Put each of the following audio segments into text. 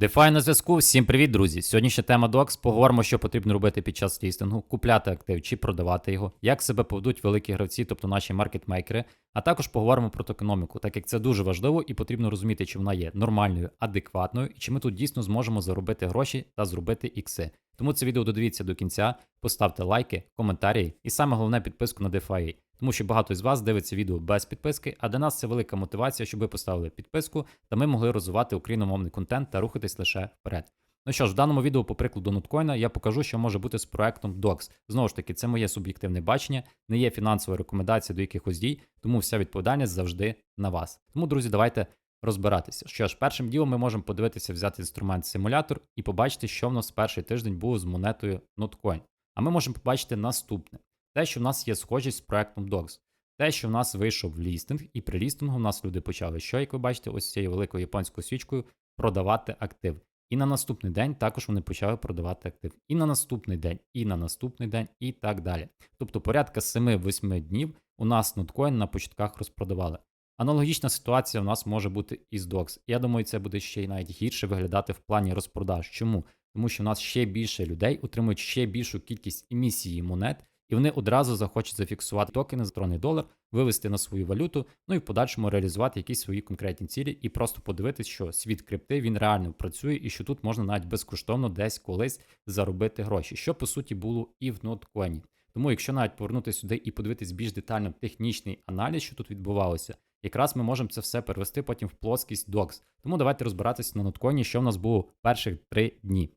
DeFi на зв'язку. Всім привіт, друзі! Сьогоднішня тема DOX. Поговоримо, що потрібно робити під час лістингу, купляти актив чи продавати його, як себе поведуть великі гравці, тобто наші маркетмейкери. А також поговоримо про токеноміку, так як це дуже важливо і потрібно розуміти, чи вона є нормальною, адекватною, і чи ми тут дійсно зможемо заробити гроші та зробити ікси. Тому це відео додивіться до кінця, поставте лайки, коментарі і саме головне підписку на DeFi. Тому що багато з вас дивиться відео без підписки, а для нас це велика мотивація, щоб ви поставили підписку та ми могли розвивати україномовний контент та рухатись лише вперед. Ну що ж, в даному відео, по прикладу ноткоїна, я покажу, що може бути з проектом DOX. Знову ж таки, це моє суб'єктивне бачення, не є фінансова рекомендація до якихось дій, тому вся відповідальність завжди на вас. Тому, друзі, давайте розбиратися. Що ж, першим ділом ми можемо подивитися, взяти інструмент симулятор і побачити, що в нас перший тиждень було з монетою Notcoin. А ми можемо побачити наступне: те, що в нас є схожість з проектом DOX. Те, що в нас вийшов лістинг, і при лістингу в нас люди почали, що, як ви бачите, ось цією великою японською свічкою продавати актив. І на наступний день також вони почали продавати актив. І на наступний день, і на наступний день, і так далі. Тобто порядка 7-8 днів у нас ноткоін на початках розпродавали. Аналогічна ситуація у нас може бути і з DOX. Я думаю, це буде ще й навіть гірше виглядати в плані розпродаж. Чому? Тому що у нас ще більше людей отримують ще більшу кількість емісії монет, і вони одразу захочуть зафіксувати токени за долар, вивести на свою валюту, ну і в подальшому реалізувати якісь свої конкретні цілі, і просто подивитись, що світ крипти він реально працює, і що тут можна навіть безкоштовно десь колись заробити гроші, що по суті було і в ноткоїні. Тому, якщо навіть повернутися сюди і подивитись більш детально технічний аналіз, що тут відбувалося, якраз ми можемо це все перевести потім в плоскість DOX. Тому давайте розбиратися на ноткоїні, що в нас було перших три дні.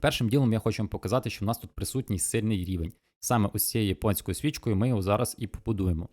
Першим ділом я хочу вам показати, що в нас тут присутній сильний рівень. Саме ось цією японською свічкою ми його зараз і побудуємо.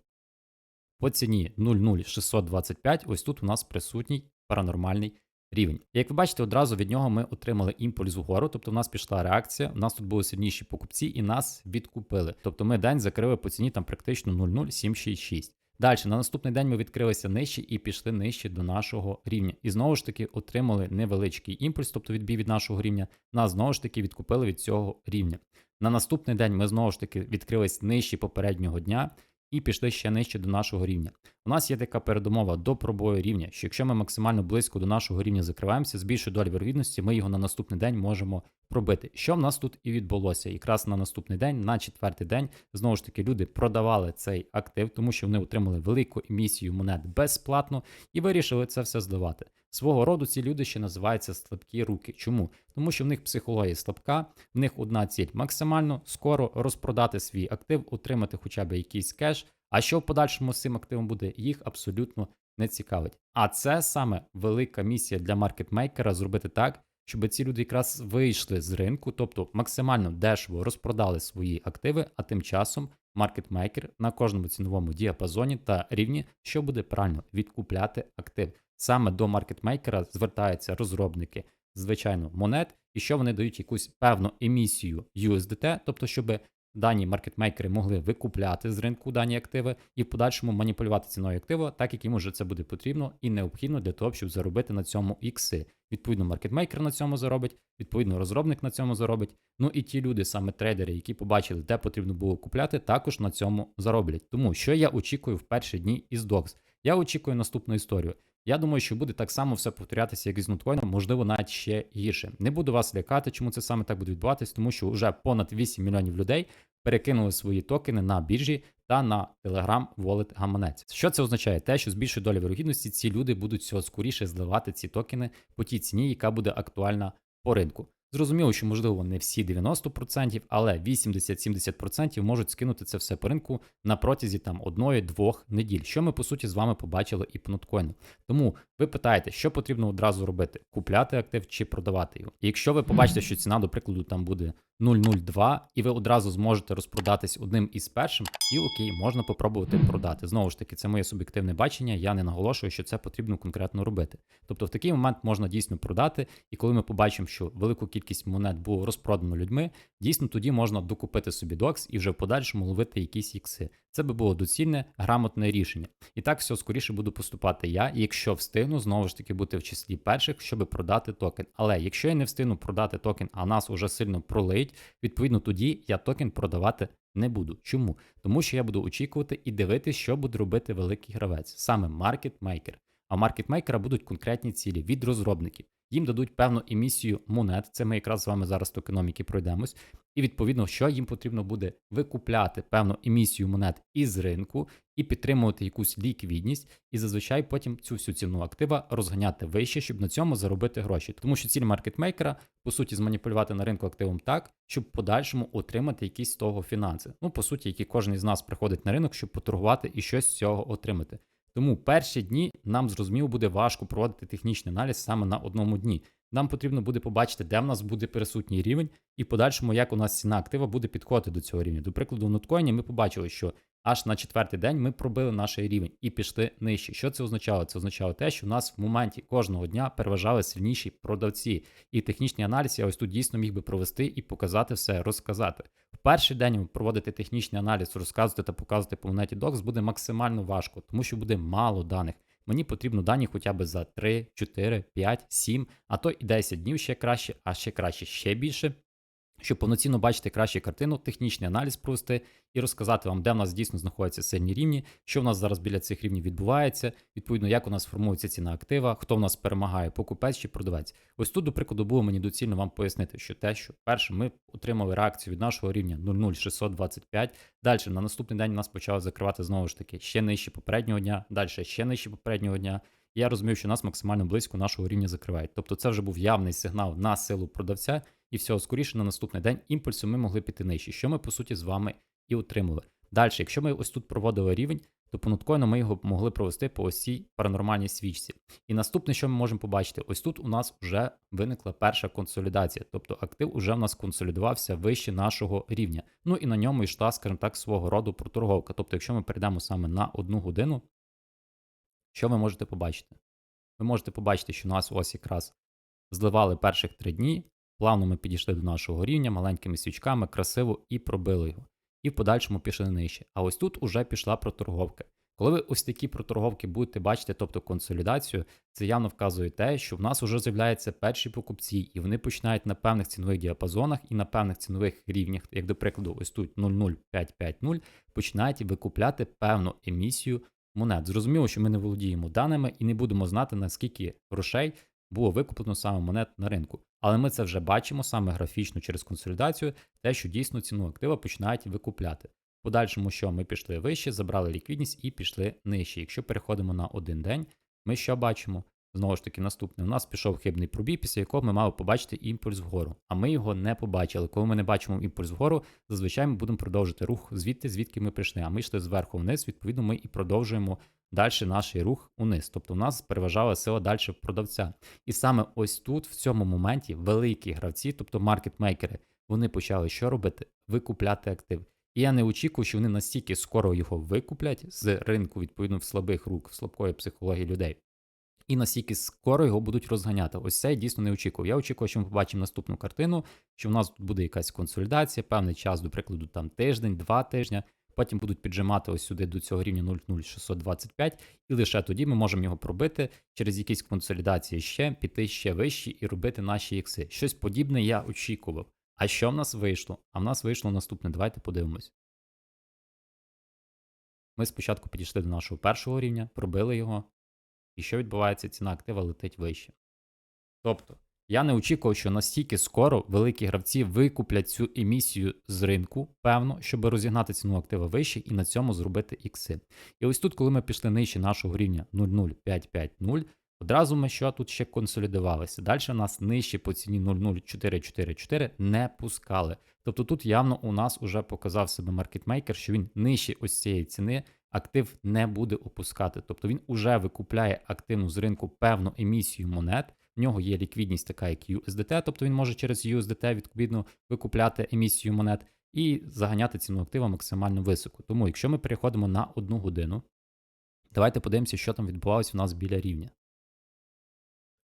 По ціні 00625, ось тут у нас присутній паранормальний рівень. Як ви бачите, одразу від нього ми отримали імпульс вгору, тобто в нас пішла реакція, у нас тут були сильніші покупці і нас відкупили. Тобто ми день закрили по ціні там практично 00766. Далі, на наступний день ми відкрилися нижче і пішли нижче до нашого рівня. І знову ж таки отримали невеличкий імпульс, тобто відбій від нашого рівня. Нас знову ж таки відкупили від цього рівня. На наступний день ми знову ж таки відкрились нижче попереднього дня і пішли ще нижче до нашого рівня. У нас є така передумова до пробою рівня, що якщо ми максимально близько до нашого рівня закриваємося, з більшою долі вірогідності ми його на наступний день можемо пробити. Що в нас тут і відбулося? Якраз на наступний день, на четвертий день, знову ж таки, люди продавали цей актив, тому що вони отримали велику емісію монет безплатно і вирішили це все здавати. Свого роду ці люди ще називаються слабкі руки. Чому? Тому що в них психологія слабка, в них одна ціль максимально скоро розпродати свій актив, отримати хоча б якийсь кеш. А що в подальшому з цим активом буде, їх абсолютно не цікавить. А це саме велика місія для маркетмейкера зробити так, щоб ці люди якраз вийшли з ринку, тобто максимально дешево розпродали свої активи, а тим часом маркетмейкер на кожному ціновому діапазоні та рівні, що буде правильно відкупляти актив. Саме до маркетмейкера звертаються розробники, звичайно, монет, і що вони дають якусь певну емісію USDT, тобто, щоб дані маркетмейкери могли викупляти з ринку дані активи і в подальшому маніпулювати ціною активу, так як їм уже це буде потрібно і необхідно для того, щоб заробити на цьому ікси. Відповідно, маркетмейкер на цьому заробить, відповідно, розробник на цьому заробить. Ну і ті люди, саме трейдери, які побачили, де потрібно було купляти, також на цьому зароблять. Тому що я очікую в перші дні із DOX? Я очікую наступну історію. Я думаю, що буде так само все повторятися, як і з ноткоїном, можливо, навіть ще гірше. Не буду вас лякати, чому це саме так буде відбуватись, тому що вже понад 8 мільйонів людей перекинули свої токени на біржі та на Telegram Wallet гаманець. Що це означає? Те, що з більшою долею вирогідності ці люди будуть всього скоріше зливати ці токени по тій ціні, яка буде актуальна по ринку. Зрозуміло, що можливо не всі 90%, але 80-70% можуть скинути це все по ринку на протязі там одної-двох неділь, що ми по суті з вами побачили і по ноткоїну. Тому ви питаєте, що потрібно одразу робити: купляти актив чи продавати його. І якщо ви побачите, що ціна, до прикладу, там буде 0,02, і ви одразу зможете розпродатись одним із першим, і окей, можна попробувати продати. Знову ж таки, це моє суб'єктивне бачення. Я не наголошую, що це потрібно конкретно робити. Тобто, в такий момент можна дійсно продати, і коли ми побачимо, що велику кількість монет було розпродано людьми, дійсно тоді можна докупити собі докс і вже в подальшому ловити якісь ікси. Це би було доцільне, грамотне рішення. І так все скоріше буду поступати я, якщо встигну, знову ж таки бути в числі перших, щоб продати токен. Але якщо я не встигну продати токен, а нас уже сильно пролиють, відповідно тоді я токен продавати не буду. Чому? Тому що я буду очікувати і дивитися, що буде робити великий гравець, саме маркетмейкер. А маркетмейкера будуть конкретні цілі від розробників. Їм дадуть певну емісію монет. Це ми якраз з вами зараз токеноміки пройдемось. І відповідно, що їм потрібно буде викупляти певну емісію монет із ринку і підтримувати якусь ліквідність, і зазвичай потім цю всю ціну актива розганяти вище, щоб на цьому заробити гроші. Тому що ціль маркетмейкера по суті зманіпулювати на ринку активом так, щоб в подальшому отримати якісь з того фінанси. Ну по суті, які кожен із нас приходить на ринок, щоб поторгувати і щось з цього отримати. Тому перші дні нам зрозуміло буде важко проводити технічний аналіз саме на одному дні. Нам потрібно буде побачити, де в нас буде присутній рівень, і подальшому, як у нас ціна актива буде підходити до цього рівня. До прикладу, в ноткоїні ми побачили, що аж на четвертий день ми пробили наш рівень і пішли нижче. Що це означало? Це означало те, що в нас в моменті кожного дня переважали сильніші продавці. І технічний аналіз я ось тут дійсно міг би провести і показати все, розказати. Перший день проводити технічний аналіз, розказувати та показувати по монеті Docs буде максимально важко, тому що буде мало даних. Мені потрібно дані хоча б за 3, 4, 5, 7, а то і 10 днів ще краще, а ще краще ще більше. Щоб повноцінно бачити кращу картину, технічний аналіз провести і розказати вам, де в нас дійсно знаходяться сильні рівні, що в нас зараз біля цих рівнів відбувається, відповідно, як у нас формується ціна актива, хто в нас перемагає, покупець чи продавець. Ось тут, до прикладу, було мені доцільно вам пояснити, що те, що перше, ми отримали реакцію від нашого рівня 00625. Далі на наступний день нас почали закривати знову ж таки ще нижче попереднього дня, далі ще нижче попереднього дня. Я розумів, що нас максимально близько нашого рівня закривають. Тобто, це вже був явний сигнал на силу продавця і всього скоріше на наступний день імпульсу ми могли піти нижче, що ми по суті з вами і отримали. Далі, якщо ми ось тут проводили рівень, то по ноткоїну ми його могли провести по ось паранормальній свічці. І наступне, що ми можемо побачити, ось тут у нас вже виникла перша консолідація, тобто актив уже в нас консолідувався вище нашого рівня. Ну і на ньому йшла, скажімо так, свого роду проторговка. Тобто, якщо ми перейдемо саме на одну годину, що ви можете побачити? Ви можете побачити, що у нас ось якраз зливали перших три дні, Плавно ми підійшли до нашого рівня маленькими свічками, красиво і пробили його. І в подальшому пішли нижче. А ось тут уже пішла проторговка. Коли ви ось такі проторговки будете бачити, тобто консолідацію, це явно вказує те, що в нас вже з'являються перші покупці, і вони починають на певних цінових діапазонах і на певних цінових рівнях, як до прикладу, ось тут 00550, починають викупляти певну емісію монет. Зрозуміло, що ми не володіємо даними і не будемо знати, наскільки грошей було викуплено саме монет на ринку. Але ми це вже бачимо саме графічно через консолідацію, те, що дійсно ціну актива починають викупляти. Подальшому, що ми пішли вище, забрали ліквідність і пішли нижче. Якщо переходимо на один день, ми що бачимо? Знову ж таки, наступне, у нас пішов хибний пробій, після якого ми мали побачити імпульс вгору. А ми його не побачили. Коли ми не бачимо імпульс вгору, зазвичай ми будемо продовжити рух звідти, звідки ми прийшли. А ми йшли зверху вниз, відповідно, ми і продовжуємо далі наш рух униз. Тобто, у нас переважала сила далі продавця. І саме ось тут, в цьому моменті, великі гравці, тобто маркетмейкери, вони почали що робити? Викупляти актив. І я не очікую, що вони настільки скоро його викуплять з ринку, відповідно, в слабих рук, в слабкої психології людей і настільки скоро його будуть розганяти. Ось це я дійсно не очікував. Я очікував, що ми побачимо наступну картину, що в нас тут буде якась консолідація, певний час, до прикладу, там тиждень, два тижні. Потім будуть піджимати ось сюди до цього рівня 00625, і лише тоді ми можемо його пробити через якісь консолідації ще, піти ще вище і робити наші ікси. Щось подібне я очікував. А що в нас вийшло? А в нас вийшло наступне. Давайте подивимось. Ми спочатку підійшли до нашого першого рівня, пробили його, і що відбувається, ціна актива летить вище. Тобто, я не очікував, що настільки скоро великі гравці викуплять цю емісію з ринку, певно, щоб розігнати ціну актива вище і на цьому зробити ікси. І ось тут, коли ми пішли нижче нашого рівня 00550, одразу ми що тут ще консолідувалися. Далі нас нижче по ціні 00444 не пускали. Тобто тут явно у нас вже показав себе маркетмейкер, що він нижче ось цієї ціни актив не буде опускати. Тобто він уже викупляє активну з ринку певну емісію монет. В нього є ліквідність, така як USDT, тобто він може через USDT відповідно викупляти емісію монет і заганяти ціну актива максимально високо. Тому, якщо ми переходимо на одну годину, давайте подивимося, що там відбувалося у нас біля рівня.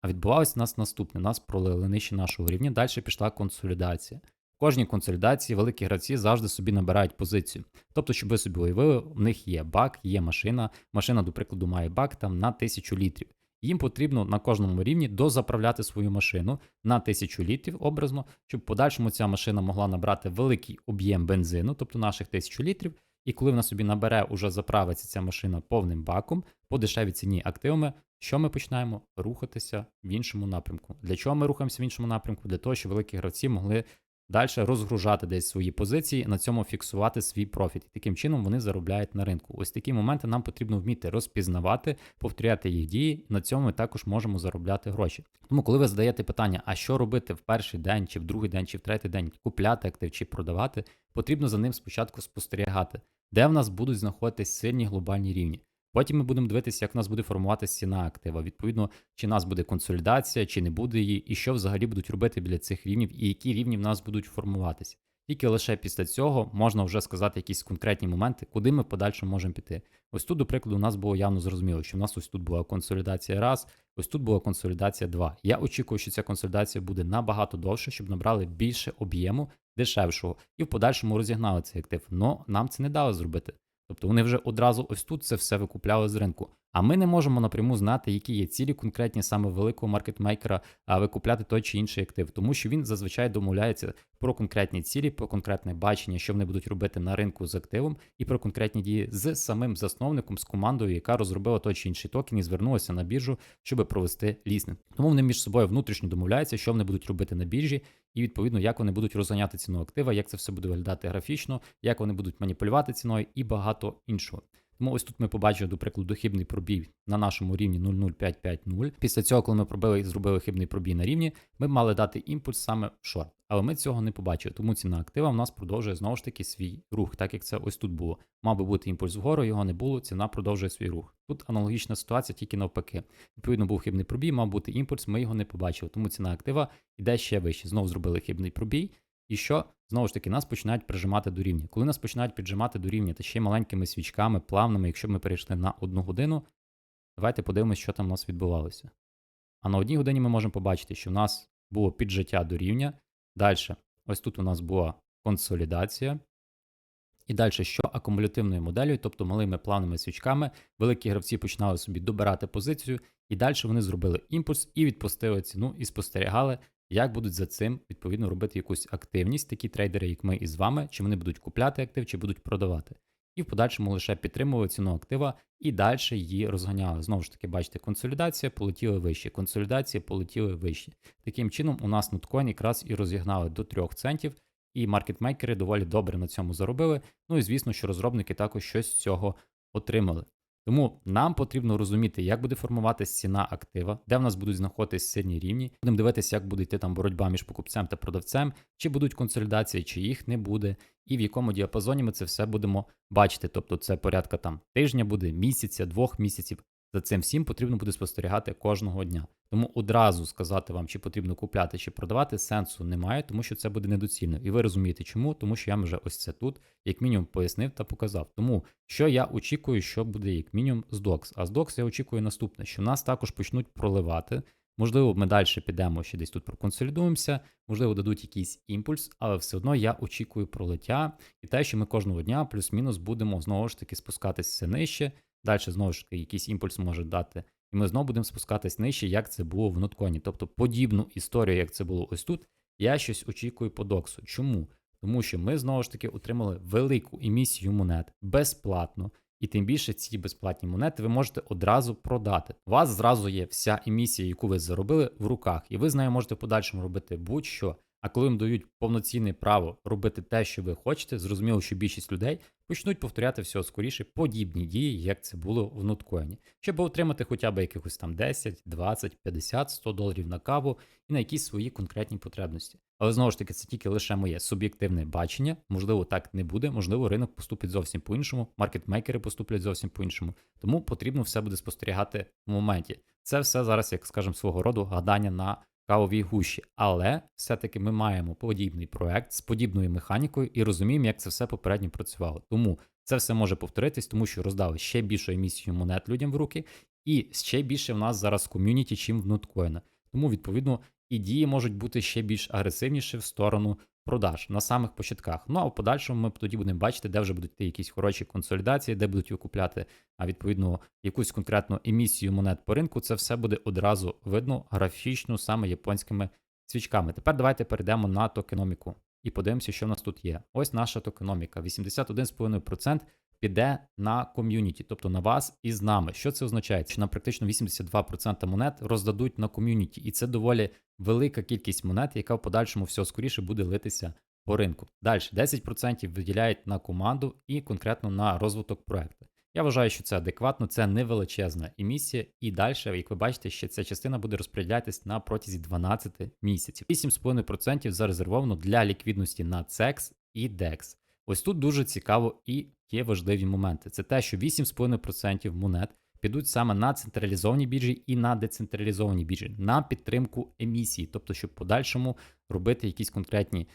А відбувалося у нас наступне: нас пролили нижче нашого рівня, далі пішла консолідація кожній консолідації великі гравці завжди собі набирають позицію. Тобто, щоб ви собі уявили, в них є бак, є машина. Машина, до прикладу, має бак там на 1000 літрів. Їм потрібно на кожному рівні дозаправляти свою машину на 1000 літрів образно, щоб в подальшому ця машина могла набрати великий об'єм бензину, тобто наших 1000 літрів, І коли вона собі набере, уже заправиться ця машина повним баком по дешевій ціні активами, що ми починаємо рухатися в іншому напрямку. Для чого ми рухаємося в іншому напрямку? Для того, щоб великі гравці могли далі розгружати десь свої позиції, на цьому фіксувати свій профіт. І таким чином вони заробляють на ринку. Ось такі моменти нам потрібно вміти розпізнавати, повторяти їх дії. На цьому ми також можемо заробляти гроші. Тому, коли ви задаєте питання, а що робити в перший день, чи в другий день, чи в третій день, купляти актив чи продавати, потрібно за ним спочатку спостерігати, де в нас будуть знаходитись сильні глобальні рівні. Потім ми будемо дивитися, як у нас буде формуватися ціна актива. Відповідно, чи у нас буде консолідація, чи не буде її, і що взагалі будуть робити біля цих рівнів, і які рівні в нас будуть формуватися. Тільки лише після цього можна вже сказати якісь конкретні моменти, куди ми в можемо піти. Ось тут, до прикладу, у нас було явно зрозуміло, що в нас ось тут була консолідація раз, ось тут була консолідація два. Я очікую, що ця консолідація буде набагато довше, щоб набрали більше об'єму дешевшого і в подальшому розігнали цей актив. Но нам це не дали зробити. Тобто вони вже одразу ось тут це все викупляли з ринку. А ми не можемо напряму знати, які є цілі конкретні саме великого маркетмейкера викупляти той чи інший актив, тому що він зазвичай домовляється про конкретні цілі, про конкретне бачення, що вони будуть робити на ринку з активом, і про конкретні дії з самим засновником, з командою, яка розробила той чи інший токен і звернулася на біржу, щоб провести ліснинг. Тому вони між собою внутрішньо домовляються, що вони будуть робити на біржі, і відповідно, як вони будуть розганяти ціну актива, як це все буде виглядати графічно, як вони будуть маніпулювати ціною і багато іншого. Тому ось тут ми побачили, до прикладу, хибний пробій на нашому рівні 00550. Після цього, коли ми пробили і зробили хибний пробій на рівні, ми б мали дати імпульс саме в шорт. Але ми цього не побачили, тому ціна актива в нас продовжує знову ж таки свій рух, так як це ось тут було. Мав би бути імпульс вгору, його не було, ціна продовжує свій рух. Тут аналогічна ситуація, тільки навпаки. Відповідно, був хибний пробій, мав бути імпульс, ми його не побачили, тому ціна актива йде ще вище. Знову зробили хибний пробій. І що? Знову ж таки, нас починають прижимати до рівня. Коли нас починають піджимати до рівня, та ще маленькими свічками, плавними, якщо б ми перейшли на одну годину, давайте подивимося, що там у нас відбувалося. А на одній годині ми можемо побачити, що в нас було піджиття до рівня. Далі, ось тут у нас була консолідація. І далі, що акумулятивною моделлю, тобто малими плавними свічками, великі гравці починали собі добирати позицію, і далі вони зробили імпульс і відпустили ціну, і спостерігали, як будуть за цим відповідно робити якусь активність, такі трейдери, як ми із вами, чи вони будуть купляти актив, чи будуть продавати. І в подальшому лише підтримували ціну актива і далі її розганяли. Знову ж таки, бачите, консолідація полетіли вище, консолідація полетіли вище. Таким чином, у нас ноткоін якраз і розігнали до 3 центів, і маркетмейкери доволі добре на цьому заробили. Ну і звісно, що розробники також щось з цього отримали. Тому нам потрібно розуміти, як буде формуватися ціна актива, де в нас будуть знаходитись сильні рівні. Будемо дивитися, як буде йти там боротьба між покупцем та продавцем, чи будуть консолідації, чи їх не буде, і в якому діапазоні ми це все будемо бачити. Тобто це порядка там тижня буде, місяця, двох місяців. За цим всім потрібно буде спостерігати кожного дня. Тому одразу сказати вам, чи потрібно купляти чи продавати, сенсу немає, тому що це буде недоцільно. І ви розумієте, чому? Тому що я вам вже ось це тут, як мінімум, пояснив та показав. Тому що я очікую, що буде як мінімум з DOX. А з DOX я очікую наступне, що нас також почнуть проливати. Можливо, ми далі підемо ще десь тут проконсолідуємося, можливо, дадуть якийсь імпульс, але все одно я очікую пролиття і те, що ми кожного дня плюс-мінус будемо знову ж таки спускатися нижче. Далі знову ж таки якийсь імпульс може дати, і ми знову будемо спускатись нижче, як це було в нотконі. Тобто подібну історію, як це було ось тут, я щось очікую по доксу. Чому? Тому що ми знову ж таки отримали велику емісію монет безплатно, і тим більше ці безплатні монети ви можете одразу продати. У вас зразу є вся емісія, яку ви заробили в руках, і ви з нею можете в подальшому робити будь-що. А коли вам дають повноцінне право робити те, що ви хочете, зрозуміло, що більшість людей почнуть повторяти всього скоріше подібні дії, як це було в ноткоїні, щоб отримати хоча б якихось там 10, 20, 50, 100 доларів на каву і на якісь свої конкретні потребності. Але знову ж таки, це тільки лише моє суб'єктивне бачення. Можливо, так не буде, можливо, ринок поступить зовсім по-іншому, маркетмейкери поступлять зовсім по-іншому. Тому потрібно все буде спостерігати в моменті. Це все зараз, як скажемо, свого роду гадання на кавовій гущі, але все-таки ми маємо подібний проект з подібною механікою і розуміємо, як це все попередньо працювало. Тому це все може повторитись, тому що роздали ще більшу емісію монет людям в руки, і ще більше в нас зараз ком'юніті, чим в ноткоїна. Тому, відповідно, і дії можуть бути ще більш агресивніші в сторону продаж на самих початках. Ну а в подальшому ми тоді будемо бачити, де вже будуть якісь хороші консолідації, де будуть викупляти, а відповідно якусь конкретну емісію монет по ринку. Це все буде одразу видно графічно саме японськими свічками. Тепер давайте перейдемо на токеноміку. і подивимося, що в нас тут є. Ось наша токеноміка. 81,5% піде на ком'юніті, тобто на вас і з нами. Що це означає? Що нам практично 82% монет роздадуть на ком'юніті, і це доволі велика кількість монет, яка в подальшому все скоріше буде литися по ринку. Далі 10% виділяють на команду і конкретно на розвиток проекту. Я вважаю, що це адекватно, це не величезна емісія, і далі, як ви бачите, ще ця частина буде розподілятись на протязі 12 місяців. 8,5% зарезервовано для ліквідності на CEX і DEX. Ось тут дуже цікаво і є важливі моменти. Це те, що 8,5% монет підуть саме на централізовані біржі і на децентралізовані біржі на підтримку емісії, тобто, щоб в подальшому робити якісь конкретні,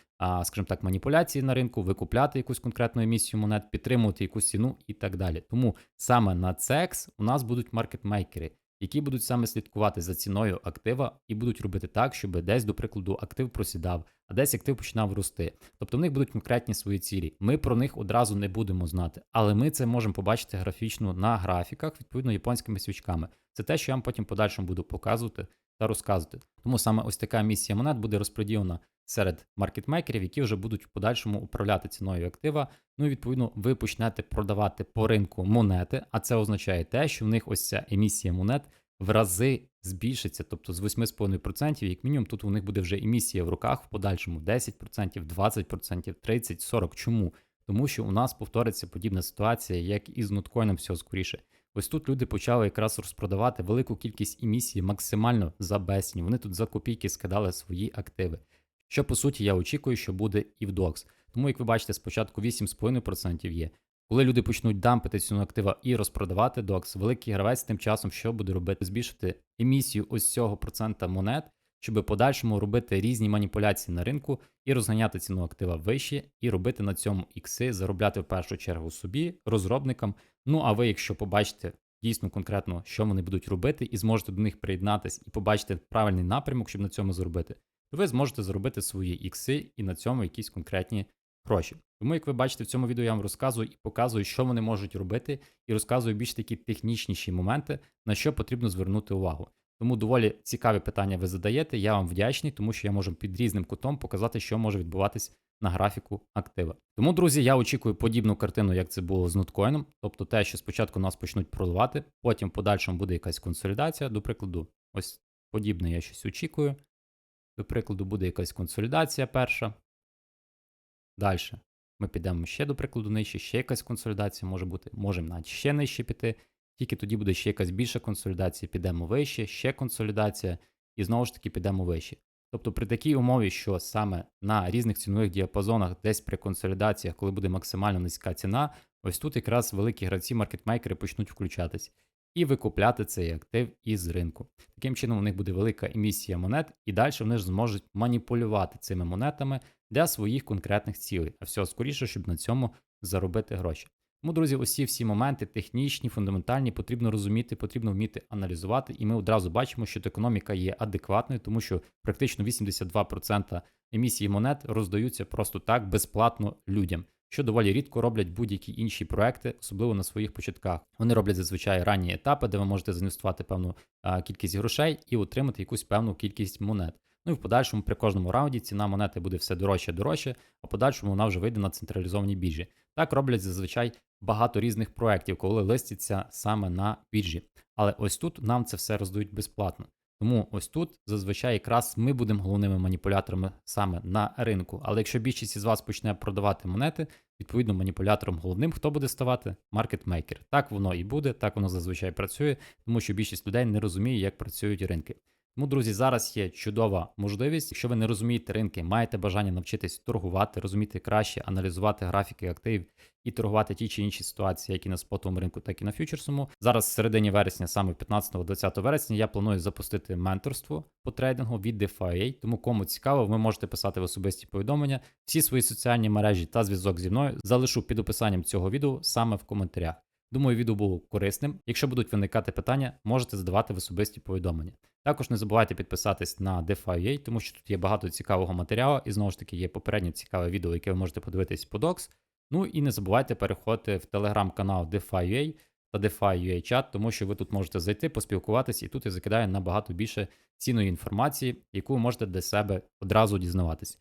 скажімо так, маніпуляції на ринку, викупляти якусь конкретну емісію монет, підтримувати якусь ціну і так далі. Тому саме на CEX у нас будуть маркетмейкери, які будуть саме слідкувати за ціною актива і будуть робити так, щоб десь, до прикладу, актив просідав, а десь актив починав рости. Тобто в них будуть конкретні свої цілі. Ми про них одразу не будемо знати, але ми це можемо побачити графічно на графіках, відповідно японськими свічками. Це те, що я вам потім подальшому буду показувати та розказувати. Тому саме ось така місія монет буде розподілена серед маркетмейкерів, які вже будуть в подальшому управляти ціною актива. Ну і відповідно ви почнете продавати по ринку монети, а це означає те, що в них ось ця емісія монет в рази збільшиться, тобто з 8,5%, як мінімум, тут у них буде вже емісія в руках в подальшому 10%, 20%, 30%, 40%. Чому? Тому що у нас повториться подібна ситуація, як і з ноткоїном всього скоріше. Ось тут люди почали якраз розпродавати велику кількість емісії максимально за безцінь. Вони тут за копійки скидали свої активи. Що по суті я очікую, що буде і в DOX. Тому, як ви бачите, спочатку 8,5% є. Коли люди почнуть дампити ціну актива і розпродавати DOX, великий гравець тим часом що буде робити? Збільшити емісію ось цього процента монет, щоб подальшому робити різні маніпуляції на ринку і розганяти ціну актива вище, і робити на цьому ікси, заробляти в першу чергу собі, розробникам. Ну а ви, якщо побачите дійсно конкретно, що вони будуть робити, і зможете до них приєднатись і побачити правильний напрямок, щоб на цьому заробити, то ви зможете зробити свої ікси і на цьому якісь конкретні гроші. Тому, як ви бачите, в цьому відео я вам розказую і показую, що вони можуть робити, і розказую більш такі технічніші моменти, на що потрібно звернути увагу. Тому доволі цікаві питання ви задаєте. Я вам вдячний, тому що я можу під різним кутом показати, що може відбуватись на графіку актива. Тому, друзі, я очікую подібну картину, як це було з ноткоїном. Тобто те, що спочатку нас почнуть продавати, потім в подальшому буде якась консолідація. До прикладу, ось подібне я щось очікую. До прикладу, буде якась консолідація перша. Далі ми підемо ще, до прикладу, нижче, ще якась консолідація може бути, можемо навіть ще нижче піти. Тільки тоді буде ще якась більша консолідація, підемо вище, ще консолідація, і знову ж таки підемо вище. Тобто при такій умові, що саме на різних цінових діапазонах, десь при консолідаціях, коли буде максимально низька ціна, ось тут якраз великі гравці, маркетмейкери почнуть включатись і викупляти цей актив із ринку. Таким чином, у них буде велика емісія монет, і далі вони ж зможуть маніпулювати цими монетами для своїх конкретних цілей, а все скоріше, щоб на цьому заробити гроші. Тому, друзі, усі всі моменти технічні, фундаментальні, потрібно розуміти, потрібно вміти аналізувати, і ми одразу бачимо, що економіка є адекватною, тому що практично 82% емісії монет роздаються просто так безплатно людям, що доволі рідко роблять будь-які інші проекти, особливо на своїх початках. Вони роблять зазвичай ранні етапи, де ви можете заінвестувати певну кількість грошей і отримати якусь певну кількість монет. Ну і в подальшому при кожному раунді ціна монети буде все дорожче дорожче, а в подальшому вона вже вийде на централізовані біржі. Так роблять зазвичай багато різних проєктів, коли листяться саме на біржі. Але ось тут нам це все роздають безплатно. Тому ось тут зазвичай якраз ми будемо головними маніпуляторами саме на ринку. Але якщо більшість із вас почне продавати монети, відповідно маніпулятором головним хто буде ставати? Маркетмейкер. Так воно і буде, так воно зазвичай працює, тому що більшість людей не розуміє, як працюють ринки. Тому, друзі, зараз є чудова можливість. Якщо ви не розумієте ринки, маєте бажання навчитись торгувати, розуміти краще, аналізувати графіки активів і торгувати ті чи інші ситуації, які на спотовому ринку, так і на фьючерсому. Зараз в середині вересня, саме 15-20 вересня, я планую запустити менторство по трейдингу від DeFi. Тому кому цікаво, ви можете писати в особисті повідомлення. Всі свої соціальні мережі та зв'язок зі мною залишу під описанням цього відео саме в коментарях. Думаю, відео було корисним. Якщо будуть виникати питання, можете задавати в особисті повідомлення. Також не забувайте підписатись на DeFi.ua, тому що тут є багато цікавого матеріалу, і знову ж таки є попереднє цікаве відео, яке ви можете подивитись по Docs. Ну і не забувайте переходити в телеграм-канал DeFi.ua та DeFi.ua чат, тому що ви тут можете зайти, поспілкуватись, і тут я закидаю набагато більше цінної інформації, яку ви можете для себе одразу дізнаватись.